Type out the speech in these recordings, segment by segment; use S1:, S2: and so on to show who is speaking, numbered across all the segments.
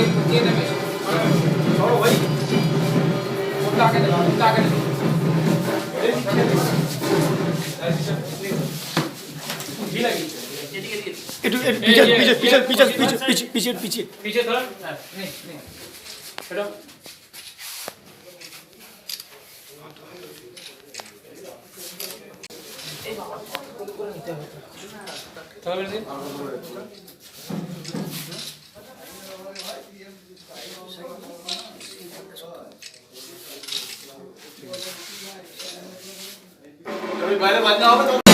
S1: দিয়ে দিয়ে দেবে পিছে পিছে পিছে পিছে পিছে পিছে পিছে পিছে
S2: পিছে ধরো নে নে এটা তাহলে ഒരു വരെ വല്ലാതെ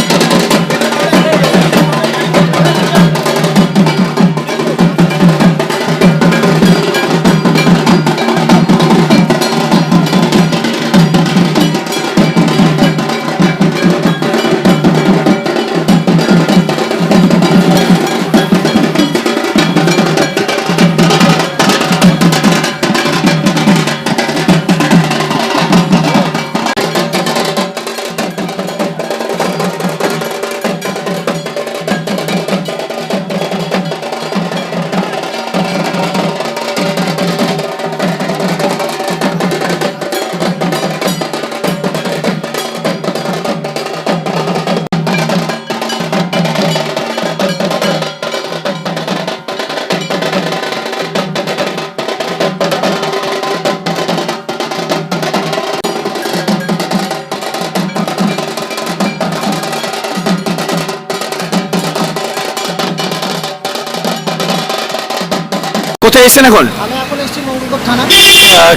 S1: কোথায় এসেছেন এখন?
S3: আমি এখন এসেছি মঙ্গলকোট থানা।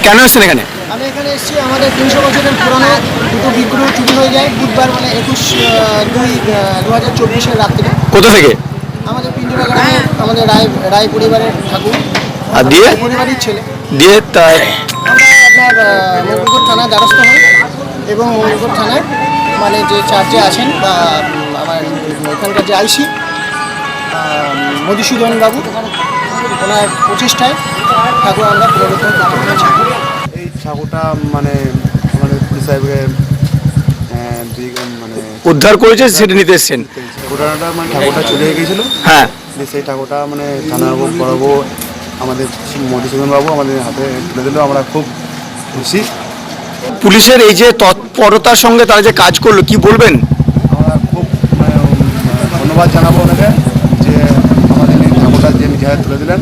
S1: কেন এসেছেন এখানে?
S3: আমি এখানে এসেছি আমাদের তিনশো বছরের পুরনো দুটো বিগ্রহ চুরি হয়ে যায় বুধবার মানে একুশ দুই দু হাজার চব্বিশের রাত্রে।
S1: কোথা থেকে?
S3: আমাদের পিঞ্জরা গ্রামে আমাদের রায় রায় পরিবারের ঠাকুর।
S1: আর দিয়ে?
S3: পরিবারের ছেলে।
S1: দিয়ে তা
S3: আমরা আপনার আহ, মঙ্গলকোট থানার দ্বারস্থ হই এবং মঙ্গলকোট থানায় মানে যে চার্জে আছেন বা আমার এখানকার যে আইসি মধুসূদন বাবু ওনার প্রচেষ্টায় ঠাকুর আমরা পুনরুদ্ধার করা হয়েছে
S4: এই ঠাকুরটা মানে আমাদের পুলিশ সাহেবের মানে
S1: উদ্ধার করেছে সেটা নিতে এসেছেন।
S4: ঘটনাটা মানে ঠাকুরটা চলে গিয়েছিল।
S1: হ্যাঁ।
S4: সেই ঠাকুরটা মানে থানার বড়বু আমাদের মধুসূদন বাবু আমাদের হাতে তুলে দিল। আমরা খুব খুশি।
S1: পুলিশের এই যে তৎপরতার সঙ্গে তারা যে কাজ করল কি বলবেন?
S4: আমরা খুব মানে ধন্যবাদ জানাব ওনাকে। হ্যাঁ, তুলে দিলেন।